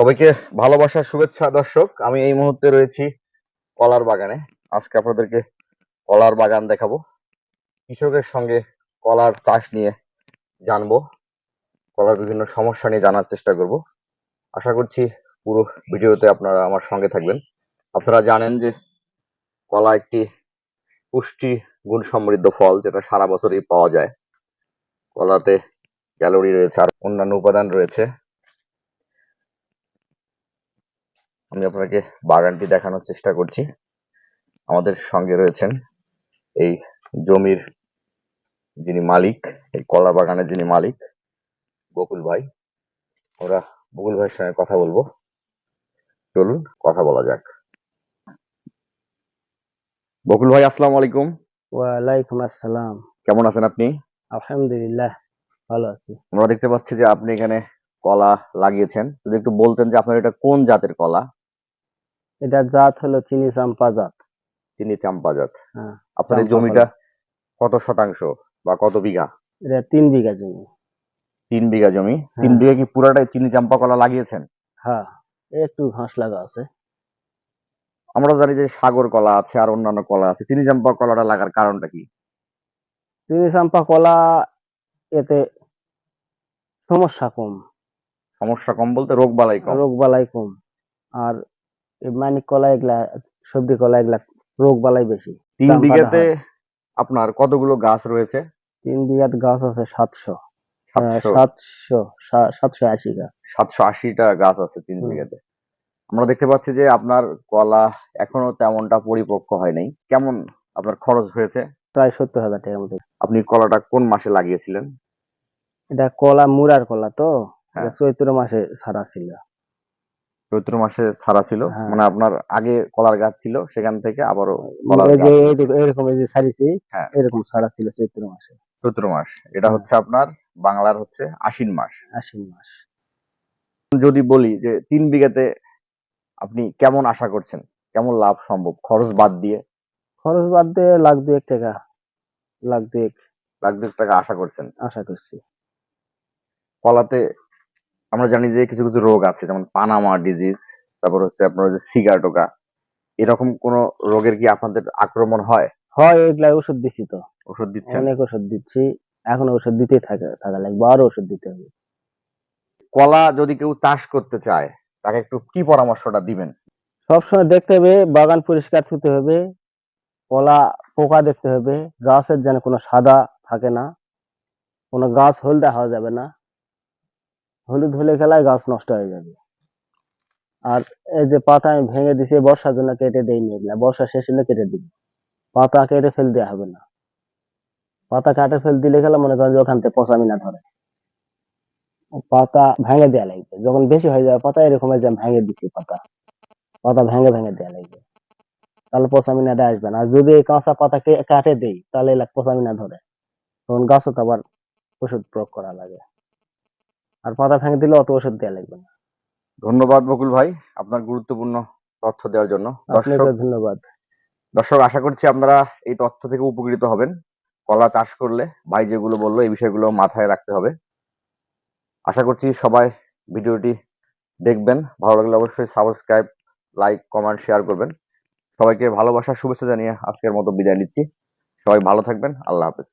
সবাইকে ভালোবাসার শুভেচ্ছা, দর্শক। আমি এই মুহূর্তে রয়েছি কলার বাগানে। আজকে আপনাদেরকে কলার বাগান দেখাবো। কৃষকের সঙ্গে কলার চাষ নিয়ে জানব। কলার বিভিন্ন সমস্যা নিয়ে জানার চেষ্টা করব। আশা করছি পুরো ভিডিওতে আপনারা আমার সঙ্গে থাকবেন। আপনারা জানেন যে কলা একটি পুষ্টি গুণ সমৃদ্ধ ফল, যেটা সারা বছরই পাওয়া যায়। কলাতে ক্যালোরি রয়েছে আর অন্যান্য উপাদান রয়েছে। আমি আপনাকে বাগানটি দেখানোর চেষ্টা করছি। আমাদের সঙ্গে রয়েছেন এই জমির যিনি মালিক এই কলা বাগানের যিনি মালিক বকুল ভাই। ওরা বকুল ভাইয়ের সঙ্গে কথা বলব। চলুন কথা বলা যাক। বকুল ভাই আসসালামু আলাইকুম। ওয়ালাইকুম আসসালাম। কেমন আছেন আপনি? আলহামদুলিল্লাহ ভালো আছি। আমরা দেখতে পাচ্ছি যে আপনি এখানে কলা লাগিয়েছেন। যদি একটু বলতেন যে আপনার এটা কোন জাতের কলা? এটা জাত হলো চিনি চাম্পা জাত চিনি চাম্পা জাত হ্যাঁ, আপনার এই জমিটা কত শতাংশ বা কত বিঘা? এটা তিন বিঘা জমি। তিন বিঘা জমি। তিন হ্যাঁ। বিঘা কি পুরাটাই চিনি চাম্পা কলা লাগিয়েছেন? হ্যাঁ একটু ঘাস লাগা আছে। আমরা জানি যে সাগর কলা আছে আর অন্যান্য কলা আছে। চিনি চাম্পা কলাটা লাগার কারণটা কি? চিনি চাম্পা কলা এতে সমস্যা কম। সমস্যা কম বলতে রোগ বালাই কম। রোগ বালাই কম। আর মানিক কলা এগুলা সবজি কলা এগুলা রোগ বালাই বেশি। তিন বিঘাতে আপনার কতগুলো গাছ রয়েছে? তিন বিঘাত গাছ আছে সাতশো। সাতশো? সাতশো আশি গাছ। সাতশো আশিটা গাছ আছে তিন বিঘাতে। আমরা দেখতে পাচ্ছি যে আপনার কলা এখনও তেমনটা পরিপক্ক হয় নাই। কেমন আপনার খরচ হয়েছে? প্রায় সত্তর হাজার টাকার মতো। আপনি কলাটা কোন মাসে লাগিয়েছিলেন? এটা কলা মুরার কলা তো? হ্যাঁ। চৈত্র মাসে ছাড়া ছিল। চৈত্র মাসে ছাড়া ছিল। হ্যাঁ। মানে আপনার আগে কলার গাছ ছিল সেখান থেকে আবারও এরকম যে হ্যাঁ। এরকম সারা ছিল চৈত্র মাসে। চৈত্র মাস। এটা হ্যাঁ। হচ্ছে আপনার বাংলার হচ্ছে আশ্বিন মাস। আশ্বিন মাস। যদি বলি যে তিন বিঘাতে আপনি কেমন আশা করছেন? কেমন লাভ সম্ভব? খরচ বাদ দিয়ে? খরচ বাদ দিয়ে লাখ দুয়েক টাকা। লাখ দুয়েক। লাখ দুই টাকা আশা করছেন? আশা করছি। কলাতে আমরা জানি যে কিছু কিছু রোগ আছে যেমন পানামা ডিজিজ তারপর হচ্ছে আপনার যে সিগাটোকা এরকম কোন রোগের কি আপনাদের আক্রমণ হয়? হয় এগুলা ওষুধ দিছি তো। ওষুধ দিচ্ছেন? অনেক ওষুধ দিচ্ছি এখন ওষুধ দিতে থাকে থাকা লাগবে আরও ওষুধ দিতে হবে। কলা যদি কেউ চাষ করতে চায় তাকে একটু কি পরামর্শটা দিবেন? সবসময় দেখতে হবে বাগান পরিষ্কার থুতে হবে কলা পোকা দেখতে হবে গাছের যেন কোনো সাদা থাকে না কোনো গাছ হলদা হওয়া যাবে না। হলুদ হলে খেলায় গাছ নষ্ট হয়ে যাবে। আর এই যে পাতা আমি ভেঙে দিছি বর্ষার জন্য কেটে দেইনি এগুলা। বর্ষা শেষ হলে কেটে দিব। পাতা কেটে ফেল দেওয়া হবে না। পাতা কাটে ফেল দিলে গেলে মনে করেন যে ওখান থেকে পচামিনা ধরে। পাতা ভেঙে দেওয়া লাগবে। যখন বেশি হয়ে যাবে পাতা, এরকম যে ভেঙে দিছি পাতা। পাতা ভেঙে ভেঙে দেওয়া লাগবে। তাহলে পচামিনাটা আসবে না। আর যদি এই কাঁচা পাতা কাটে দেই, তাহলে এলা পচামিনা ধরে। তখন গাছও তো আবার ওষুধ প্রয়োগ করা লাগে। আর পাতা ভেঙে দিলে অত ওষুধ দেওয়া লাগবে না। ধন্যবাদ বকুল ভাই আপনার গুরুত্বপূর্ণ তথ্য দেওয়ার জন্য। দর্শক ধন্যবাদ। দর্শক আশা করছি আপনারা এই তথ্য থেকে উপকৃত হবেন। কলা চাষ করলে ভাই যেগুলো বলল এই বিষয়গুলো মাথায় রাখতে হবে। আশা করছি সবাই ভিডিওটি দেখবেন। ভালো লাগলে অবশ্যই সাবস্ক্রাইব লাইক কমেন্ট শেয়ার করবেন। সবাইকে ভালোবাসার শুভেচ্ছা জানিয়ে আজকের মতো বিদায় নিচ্ছি। সবাই ভালো থাকবেন। আল্লাহ হাফেজ।